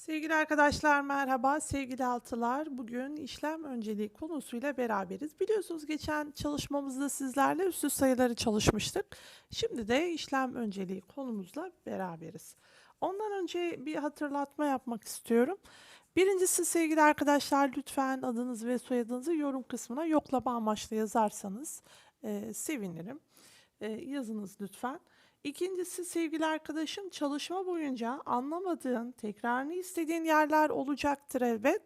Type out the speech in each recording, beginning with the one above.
Sevgili arkadaşlar merhaba, sevgili altılar. Bugün işlem önceliği konusuyla beraberiz. Biliyorsunuz geçen çalışmamızda sizlerle üstü sayıları çalışmıştık. Şimdi de işlem önceliği konumuzla beraberiz. Ondan önce bir hatırlatma yapmak istiyorum. Birincisi sevgili arkadaşlar lütfen adınız ve soyadınızı yorum kısmına yoklama amaçlı yazarsanız e, sevinirim. E, yazınız lütfen. İkincisi sevgili arkadaşım çalışma boyunca anlamadığın, tekrarını istediğin yerler olacaktır elbet.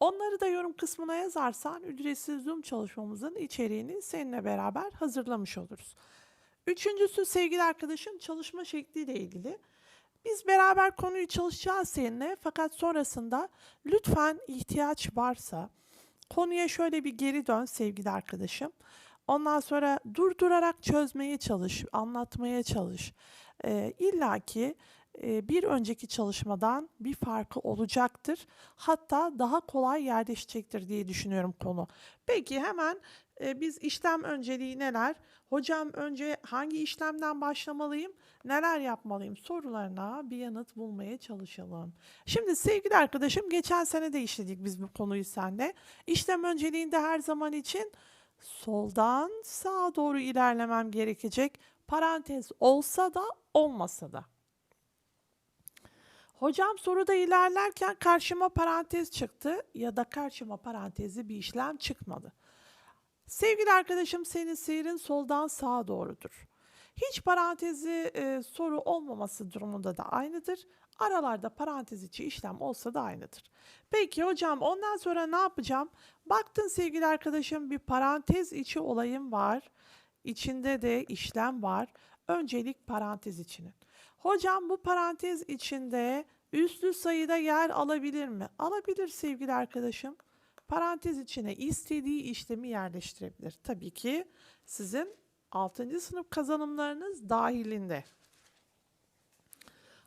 Onları da yorum kısmına yazarsan ücretsiz Zoom çalışmamızın içeriğini seninle beraber hazırlamış oluruz. Üçüncüsü sevgili arkadaşım çalışma şekliyle ilgili. Biz beraber konuyu çalışacağız seninle fakat sonrasında lütfen ihtiyaç varsa konuya şöyle bir geri dön sevgili arkadaşım. Ondan sonra durdurarak çözmeye çalış, anlatmaya çalış. Ee, İlla ki e, bir önceki çalışmadan bir farkı olacaktır. Hatta daha kolay yerleşecektir diye düşünüyorum konu. Peki hemen e, biz işlem önceliği neler? Hocam önce hangi işlemden başlamalıyım? Neler yapmalıyım sorularına bir yanıt bulmaya çalışalım. Şimdi sevgili arkadaşım geçen sene de işledik biz bu konuyu sende. İşlem önceliğinde her zaman için soldan sağa doğru ilerlemem gerekecek. Parantez olsa da olmasa da. Hocam soruda ilerlerken karşıma parantez çıktı ya da karşıma parantezli bir işlem çıkmadı. Sevgili arkadaşım senin seyrin soldan sağa doğrudur. Hiç parantezi e, soru olmaması durumunda da aynıdır. Aralarda parantez içi işlem olsa da aynıdır. Peki hocam ondan sonra ne yapacağım? Baktın sevgili arkadaşım bir parantez içi olayım var. İçinde de işlem var. Öncelik parantez içinin. Hocam bu parantez içinde üslü sayıda yer alabilir mi? Alabilir sevgili arkadaşım. Parantez içine istediği işlemi yerleştirebilir. Tabii ki sizin 6. sınıf kazanımlarınız dahilinde.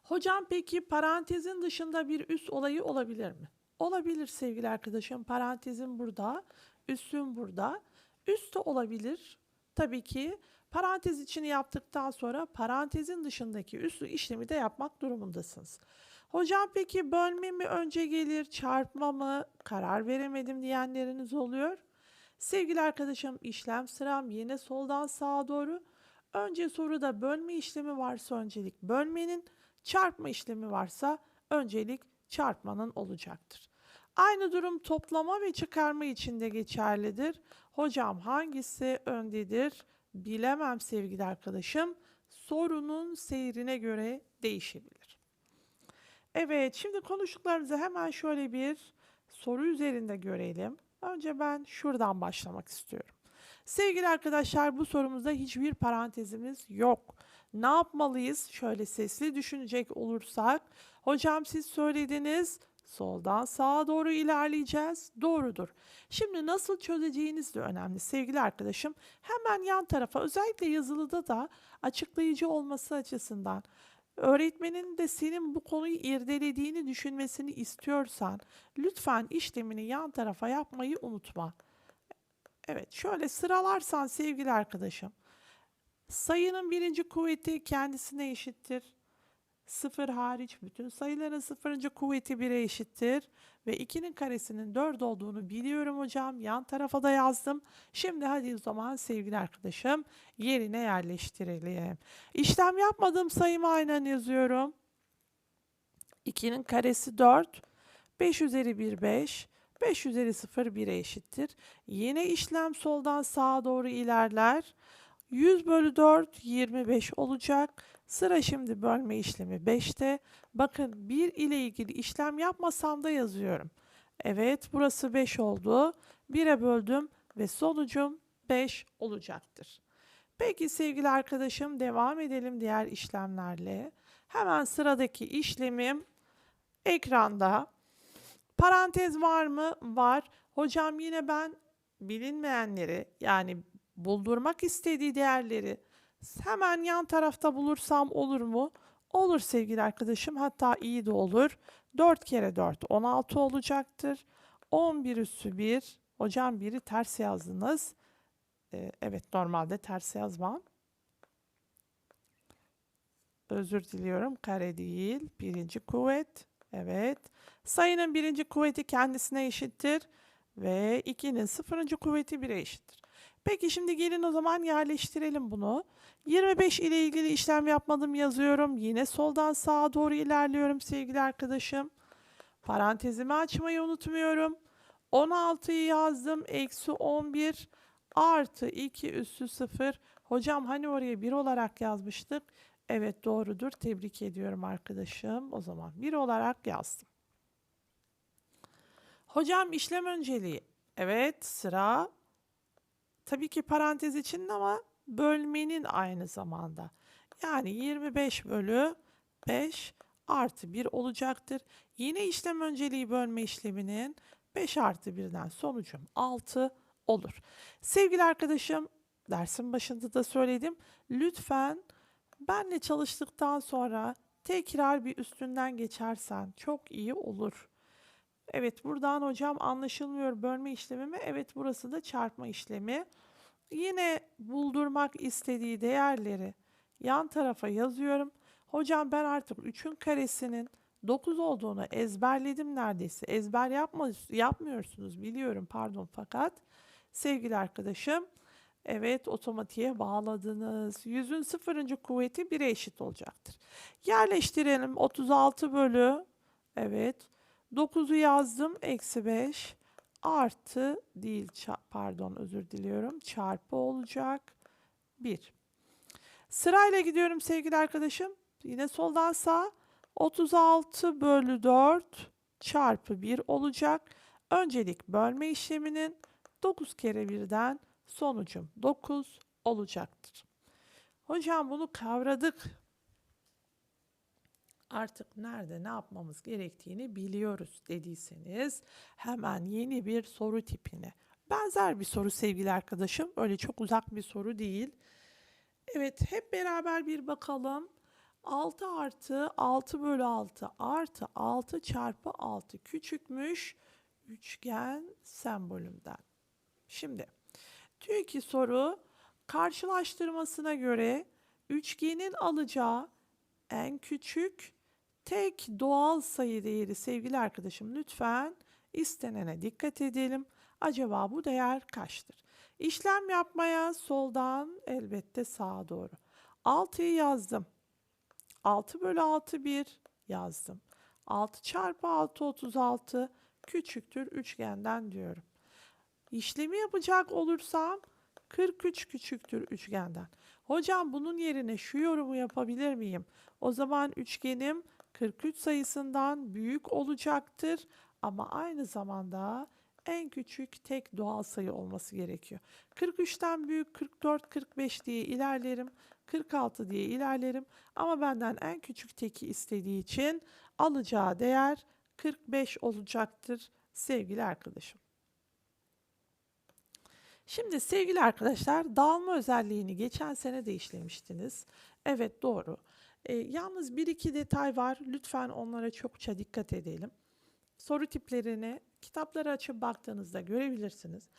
Hocam peki parantezin dışında bir üst olayı olabilir mi? Olabilir sevgili arkadaşım. Parantezin burada, üstün burada. Üst de olabilir. Tabii ki parantez içini yaptıktan sonra parantezin dışındaki üslü işlemi de yapmak durumundasınız. Hocam peki bölme mi önce gelir, çarpma mı, karar veremedim diyenleriniz oluyor. Sevgili arkadaşım işlem sıram yine soldan sağa doğru. Önce soruda bölme işlemi varsa öncelik bölmenin, çarpma işlemi varsa öncelik çarpmanın olacaktır. Aynı durum toplama ve çıkarma için de geçerlidir. Hocam hangisi öndedir? Bilemem sevgili arkadaşım. Sorunun seyrine göre değişebilir. Evet, şimdi konuştuklarımızı hemen şöyle bir soru üzerinde görelim. Önce ben şuradan başlamak istiyorum. Sevgili arkadaşlar bu sorumuzda hiçbir parantezimiz yok. Ne yapmalıyız? Şöyle sesli düşünecek olursak. Hocam siz söylediniz. Soldan sağa doğru ilerleyeceğiz. Doğrudur. Şimdi nasıl çözeceğiniz de önemli sevgili arkadaşım. Hemen yan tarafa özellikle yazılıda da açıklayıcı olması açısından öğretmenin de senin bu konuyu irdelediğini düşünmesini istiyorsan lütfen işlemini yan tarafa yapmayı unutma. Evet şöyle sıralarsan sevgili arkadaşım. Sayının birinci kuvveti kendisine eşittir. Sıfır hariç bütün sayıların sıfırıncı kuvveti 1'e eşittir. Ve 2'nin karesinin 4 olduğunu biliyorum hocam. Yan tarafa da yazdım. Şimdi hadi o zaman sevgili arkadaşım yerine yerleştirelim. İşlem yapmadığım sayımı aynen yazıyorum. 2'nin karesi 4. 5 üzeri 1 5. 5 üzeri 0 1'e eşittir. Yine işlem soldan sağa doğru ilerler. 100 bölü 4 25 olacak. Sıra şimdi bölme işlemi 5'te. Bakın 1 ile ilgili işlem yapmasam da yazıyorum. Evet burası 5 oldu. 1'e böldüm ve sonucum 5 olacaktır. Peki sevgili arkadaşım devam edelim diğer işlemlerle. Hemen sıradaki işlemim ekranda. Parantez var mı? Var. Hocam yine ben bilinmeyenleri yani buldurmak istediği değerleri hemen yan tarafta bulursam olur mu? Olur sevgili arkadaşım. Hatta iyi de olur. 4 kere 4 16 olacaktır. 11 üssü 1. Hocam biri ters yazdınız. Ee, evet normalde ters yazmam. Özür diliyorum. Kare değil. Birinci kuvvet. Evet. Sayının birinci kuvveti kendisine eşittir. Ve 2'nin sıfırıncı kuvveti 1'e eşittir. Peki şimdi gelin o zaman yerleştirelim bunu. 25 ile ilgili işlem yapmadım yazıyorum. Yine soldan sağa doğru ilerliyorum sevgili arkadaşım. Parantezimi açmayı unutmuyorum. 16'yı yazdım. Eksi 11 artı 2 üssü 0. Hocam hani oraya 1 olarak yazmıştık. Evet doğrudur. Tebrik ediyorum arkadaşım. O zaman 1 olarak yazdım. Hocam işlem önceliği. Evet sıra tabii ki parantez için ama bölmenin aynı zamanda. Yani 25 bölü 5 artı 1 olacaktır. Yine işlem önceliği bölme işleminin 5 artı 1'den sonucum 6 olur. Sevgili arkadaşım dersin başında da söyledim. Lütfen benle çalıştıktan sonra tekrar bir üstünden geçersen çok iyi olur. Evet buradan hocam anlaşılmıyor bölme işlemi mi? Evet burası da çarpma işlemi. Yine buldurmak istediği değerleri yan tarafa yazıyorum. Hocam ben artık 3'ün karesinin 9 olduğunu ezberledim neredeyse. Ezber yapma, yapmıyorsunuz biliyorum pardon fakat sevgili arkadaşım evet otomatiğe bağladınız. 100'ün sıfırıncı kuvveti 1'e eşit olacaktır. Yerleştirelim 36 bölü evet 9'u yazdım eksi 5 artı değil pardon özür diliyorum çarpı olacak 1. Sırayla gidiyorum sevgili arkadaşım. Yine soldan sağ 36 bölü 4 çarpı 1 olacak. Öncelik bölme işleminin 9 kere 1'den sonucum 9 olacaktır. Hocam bunu kavradık. Artık nerede ne yapmamız gerektiğini biliyoruz dediyseniz hemen yeni bir soru tipine. Benzer bir soru sevgili arkadaşım. Öyle çok uzak bir soru değil. Evet hep beraber bir bakalım. 6 artı 6 bölü 6 artı 6 çarpı 6 küçükmüş üçgen sembolünden. Şimdi diyor ki soru karşılaştırmasına göre üçgenin alacağı en küçük tek doğal sayı değeri sevgili arkadaşım lütfen istenene dikkat edelim. Acaba bu değer kaçtır? İşlem yapmaya soldan elbette sağa doğru. 6'yı yazdım. 6 bölü 6 1 yazdım. 6 çarpı 6 36 küçüktür üçgenden diyorum. İşlemi yapacak olursam 43 küçüktür üçgenden. Hocam bunun yerine şu yorumu yapabilir miyim? O zaman üçgenim 43 sayısından büyük olacaktır ama aynı zamanda en küçük tek doğal sayı olması gerekiyor. 43'ten büyük 44, 45 diye ilerlerim. 46 diye ilerlerim ama benden en küçük teki istediği için alacağı değer 45 olacaktır sevgili arkadaşım. Şimdi sevgili arkadaşlar dağılma özelliğini geçen sene de işlemiştiniz. Evet doğru. E, yalnız bir iki detay var. Lütfen onlara çokça dikkat edelim. Soru tiplerini kitapları açıp baktığınızda görebilirsiniz.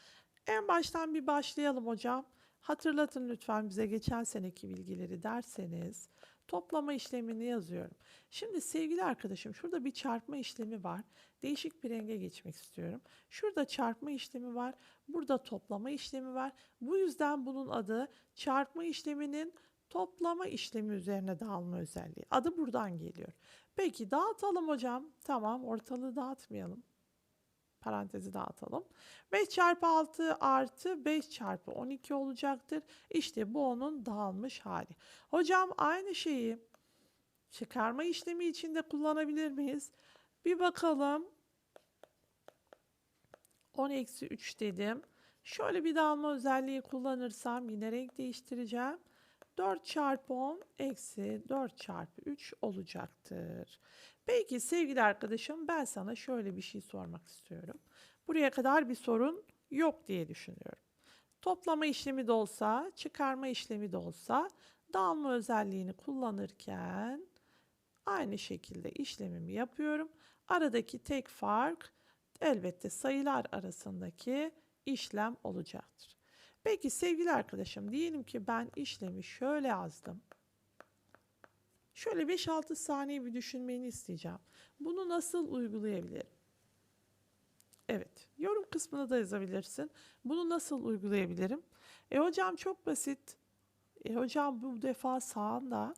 En baştan bir başlayalım hocam. Hatırlatın lütfen bize geçen seneki bilgileri derseniz toplama işlemini yazıyorum. Şimdi sevgili arkadaşım şurada bir çarpma işlemi var. Değişik bir renge geçmek istiyorum. Şurada çarpma işlemi var. Burada toplama işlemi var. Bu yüzden bunun adı çarpma işleminin toplama işlemi üzerine dağılma özelliği. Adı buradan geliyor. Peki dağıtalım hocam. Tamam ortalığı dağıtmayalım parantezi dağıtalım. 5 çarpı 6 artı 5 çarpı 12 olacaktır. İşte bu onun dağılmış hali. Hocam aynı şeyi çıkarma işlemi içinde kullanabilir miyiz? Bir bakalım. 10 eksi 3 dedim. Şöyle bir dağılma özelliği kullanırsam yine renk değiştireceğim. 4 çarpı 10 eksi 4 çarpı 3 olacaktır. Peki sevgili arkadaşım ben sana şöyle bir şey sormak istiyorum. Buraya kadar bir sorun yok diye düşünüyorum. Toplama işlemi de olsa, çıkarma işlemi de olsa dağılma özelliğini kullanırken aynı şekilde işlemimi yapıyorum. Aradaki tek fark elbette sayılar arasındaki işlem olacaktır. Peki sevgili arkadaşım diyelim ki ben işlemi şöyle yazdım. Şöyle 5-6 saniye bir düşünmeni isteyeceğim. Bunu nasıl uygulayabilirim? Evet, yorum kısmına da yazabilirsin. Bunu nasıl uygulayabilirim? E hocam çok basit. E hocam bu defa sağında.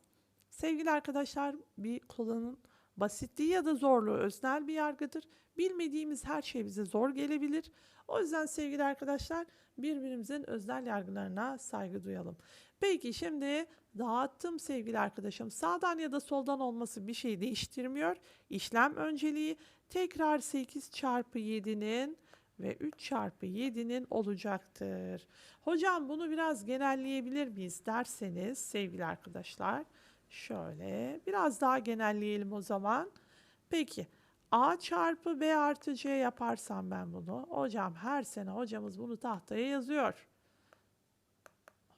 Sevgili arkadaşlar bir kolanın basitliği ya da zorluğu öznel bir yargıdır. Bilmediğimiz her şey bize zor gelebilir. O yüzden sevgili arkadaşlar birbirimizin öznel yargılarına saygı duyalım. Peki şimdi dağıttım sevgili arkadaşım. Sağdan ya da soldan olması bir şey değiştirmiyor. İşlem önceliği tekrar 8 çarpı 7'nin ve 3 çarpı 7'nin olacaktır. Hocam bunu biraz genelleyebilir miyiz derseniz sevgili arkadaşlar. Şöyle biraz daha genelleyelim o zaman. Peki A çarpı B artı C yaparsam ben bunu. Hocam her sene hocamız bunu tahtaya yazıyor.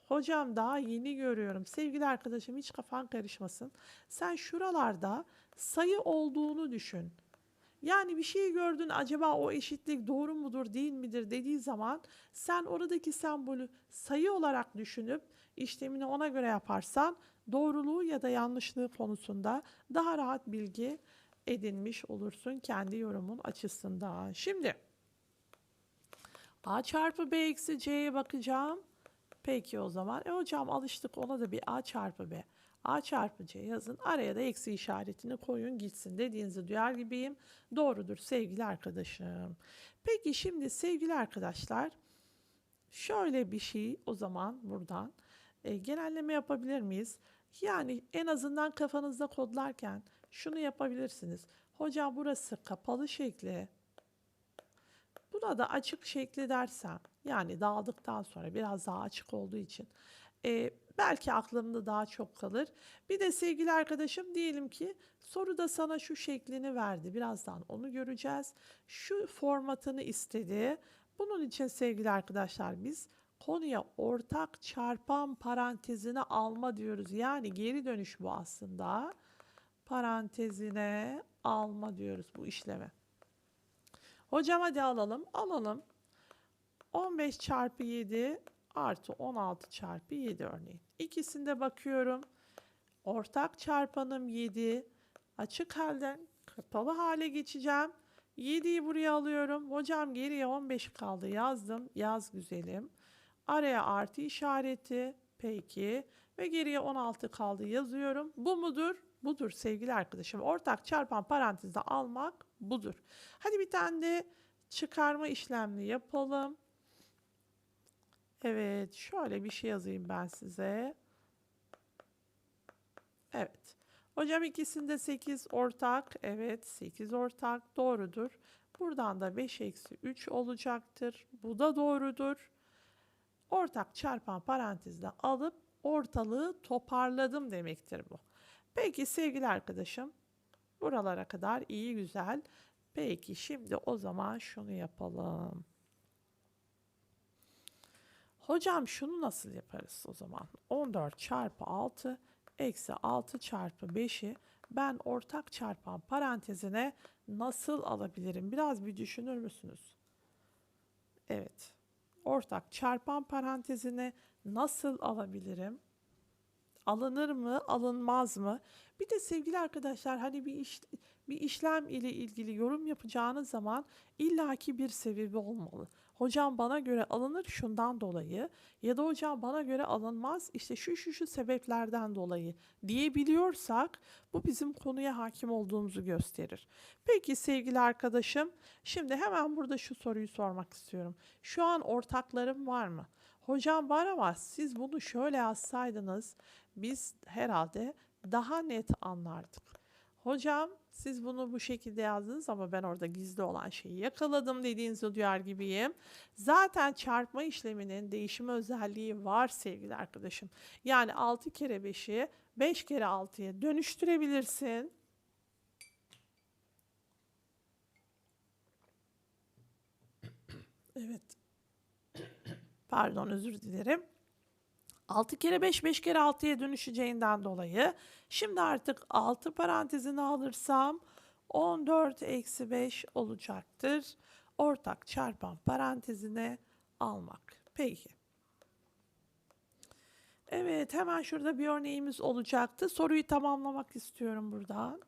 Hocam daha yeni görüyorum. Sevgili arkadaşım hiç kafan karışmasın. Sen şuralarda sayı olduğunu düşün. Yani bir şey gördün acaba o eşitlik doğru mudur değil midir dediği zaman sen oradaki sembolü sayı olarak düşünüp işlemini ona göre yaparsan doğruluğu ya da yanlışlığı konusunda daha rahat bilgi edinmiş olursun kendi yorumun açısından. Şimdi a çarpı b eksi c'ye bakacağım. Peki o zaman. E hocam alıştık ona da bir a çarpı b. A çarpı C yazın. Araya da eksi işaretini koyun gitsin dediğinizi duyar gibiyim. Doğrudur sevgili arkadaşım. Peki şimdi sevgili arkadaşlar şöyle bir şey o zaman buradan e, genelleme yapabilir miyiz? Yani en azından kafanızda kodlarken şunu yapabilirsiniz. Hocam burası kapalı şekli. Buna da açık şekli dersem yani dağıldıktan sonra biraz daha açık olduğu için e, belki aklımda daha çok kalır. Bir de sevgili arkadaşım diyelim ki soruda sana şu şeklini verdi. Birazdan onu göreceğiz. Şu formatını istedi. Bunun için sevgili arkadaşlar biz konuya ortak çarpan parantezine alma diyoruz. Yani geri dönüş bu aslında. Parantezine alma diyoruz bu işleme. Hocam hadi alalım. Alalım. 15 çarpı 7 artı 16 çarpı 7 örneğin. İkisinde bakıyorum. Ortak çarpanım 7. Açık halden kapalı hale geçeceğim. 7'yi buraya alıyorum. Hocam geriye 15 kaldı yazdım. Yaz güzelim. Araya artı işareti. Peki. Ve geriye 16 kaldı yazıyorum. Bu mudur? Budur sevgili arkadaşım. Ortak çarpan parantezde almak budur. Hadi bir tane de çıkarma işlemini yapalım. Evet, şöyle bir şey yazayım ben size. Evet. Hocam ikisinde 8 ortak. Evet, 8 ortak doğrudur. Buradan da 5 eksi 3 olacaktır. Bu da doğrudur. Ortak çarpan parantezde alıp ortalığı toparladım demektir bu. Peki sevgili arkadaşım, buralara kadar iyi güzel. Peki şimdi o zaman şunu yapalım. Hocam şunu nasıl yaparız o zaman? 14 çarpı 6 eksi 6 çarpı 5'i ben ortak çarpan parantezine nasıl alabilirim? Biraz bir düşünür müsünüz? Evet. Ortak çarpan parantezine nasıl alabilirim? Alınır mı, alınmaz mı? Bir de sevgili arkadaşlar hani bir iş, bir işlem ile ilgili yorum yapacağınız zaman illaki bir sebebi olmalı. Hocam bana göre alınır şundan dolayı ya da hocam bana göre alınmaz işte şu şu şu sebeplerden dolayı diyebiliyorsak bu bizim konuya hakim olduğumuzu gösterir. Peki sevgili arkadaşım şimdi hemen burada şu soruyu sormak istiyorum. Şu an ortaklarım var mı? Hocam var ama siz bunu şöyle yazsaydınız biz herhalde daha net anlardık. Hocam siz bunu bu şekilde yazdınız ama ben orada gizli olan şeyi yakaladım dediğinizi duyar gibiyim. Zaten çarpma işleminin değişim özelliği var sevgili arkadaşım. Yani 6 kere 5'i 5 kere 6'ya dönüştürebilirsin. Evet. Pardon özür dilerim. 6 kere 5, 5 kere 6'ya dönüşeceğinden dolayı şimdi artık 6 parantezini alırsam 14 eksi 5 olacaktır. Ortak çarpan parantezine almak. Peki. Evet, hemen şurada bir örneğimiz olacaktı. Soruyu tamamlamak istiyorum buradan.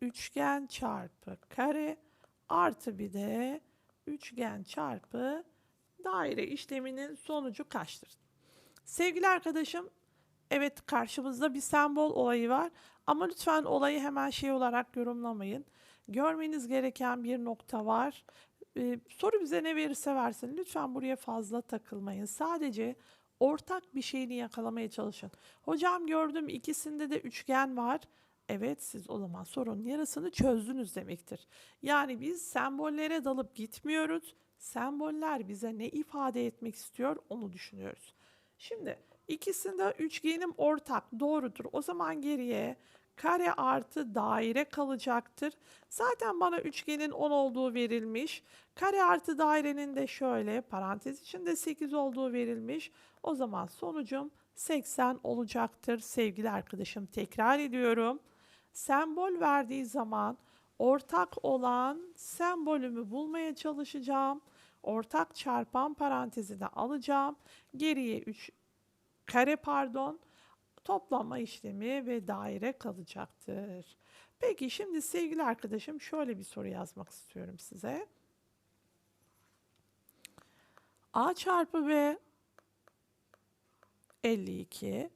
Üçgen çarpı kare artı bir de üçgen çarpı daire işleminin sonucu kaçtır? Sevgili arkadaşım, evet karşımızda bir sembol olayı var ama lütfen olayı hemen şey olarak yorumlamayın. Görmeniz gereken bir nokta var. Ee, soru bize ne verirse versin. Lütfen buraya fazla takılmayın. Sadece ortak bir şeyini yakalamaya çalışın. Hocam gördüm ikisinde de üçgen var. Evet siz o zaman sorunun yarısını çözdünüz demektir. Yani biz sembollere dalıp gitmiyoruz. Semboller bize ne ifade etmek istiyor onu düşünüyoruz. Şimdi ikisinde üçgenim ortak doğrudur. O zaman geriye kare artı daire kalacaktır. Zaten bana üçgenin 10 olduğu verilmiş. Kare artı dairenin de şöyle parantez içinde 8 olduğu verilmiş. O zaman sonucum 80 olacaktır sevgili arkadaşım. Tekrar ediyorum. Sembol verdiği zaman ortak olan sembolümü bulmaya çalışacağım. Ortak çarpan parantezine alacağım. Geriye 3 kare pardon toplama işlemi ve daire kalacaktır. Peki şimdi sevgili arkadaşım şöyle bir soru yazmak istiyorum size. A çarpı B 52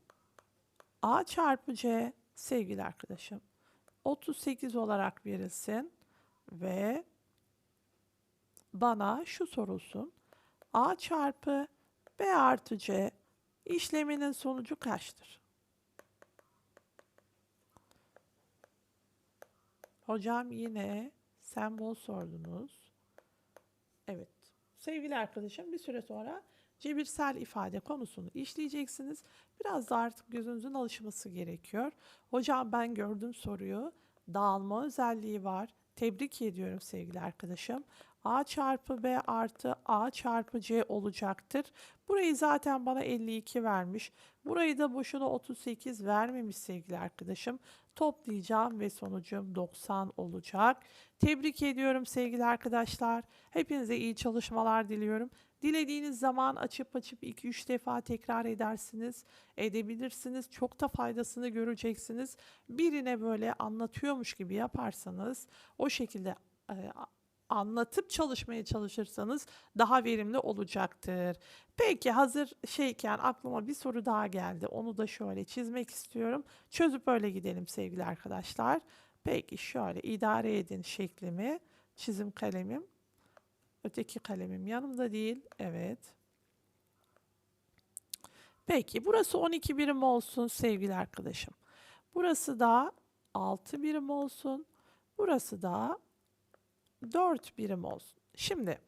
A çarpı C sevgili arkadaşım 38 olarak verilsin ve bana şu sorulsun. A çarpı B artı C işleminin sonucu kaçtır? Hocam yine sembol sordunuz. Evet. Sevgili arkadaşım bir süre sonra cebirsel ifade konusunu işleyeceksiniz. Biraz da artık gözünüzün alışması gerekiyor. Hocam ben gördüm soruyu. Dağılma özelliği var. Tebrik ediyorum sevgili arkadaşım. A çarpı B artı A çarpı C olacaktır. Burayı zaten bana 52 vermiş. Burayı da boşuna 38 vermemiş sevgili arkadaşım. Toplayacağım ve sonucum 90 olacak. Tebrik ediyorum sevgili arkadaşlar. Hepinize iyi çalışmalar diliyorum. Dilediğiniz zaman açıp açıp 2-3 defa tekrar edersiniz, edebilirsiniz. Çok da faydasını göreceksiniz. Birine böyle anlatıyormuş gibi yaparsanız o şekilde e, anlatıp çalışmaya çalışırsanız daha verimli olacaktır. Peki hazır şeyken aklıma bir soru daha geldi. Onu da şöyle çizmek istiyorum. Çözüp öyle gidelim sevgili arkadaşlar. Peki şöyle idare edin şeklimi. Çizim kalemim. Öteki kalemim yanımda değil. Evet. Peki burası 12 birim olsun sevgili arkadaşım. Burası da 6 birim olsun. Burası da 4 birim olsun. Şimdi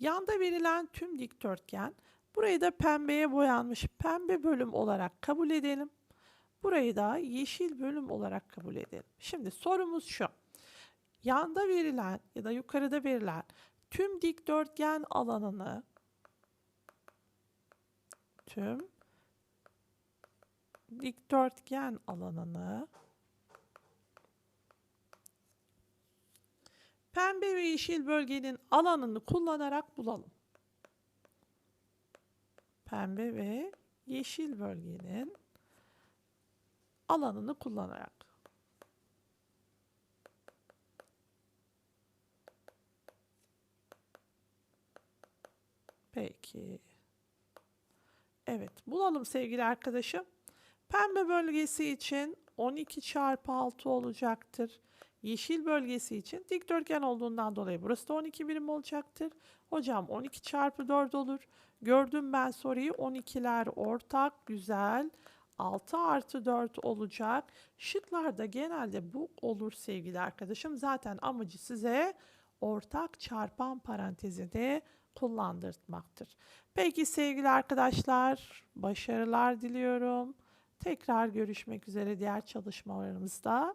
yanda verilen tüm dikdörtgen burayı da pembeye boyanmış pembe bölüm olarak kabul edelim. Burayı da yeşil bölüm olarak kabul edelim. Şimdi sorumuz şu. Yanda verilen ya da yukarıda verilen tüm dikdörtgen alanını tüm dikdörtgen alanını pembe ve yeşil bölgenin alanını kullanarak bulalım. Pembe ve yeşil bölgenin alanını kullanarak. Peki. Evet, bulalım sevgili arkadaşım. Pembe bölgesi için 12 çarpı 6 olacaktır. Yeşil bölgesi için dikdörtgen olduğundan dolayı burası da 12 birim olacaktır. Hocam 12 çarpı 4 olur. Gördüm ben soruyu 12'ler ortak güzel. 6 artı 4 olacak. Şıklarda genelde bu olur sevgili arkadaşım. Zaten amacı size ortak çarpan parantezinde kullandırtmaktır. Peki sevgili arkadaşlar başarılar diliyorum. Tekrar görüşmek üzere diğer çalışmalarımızda.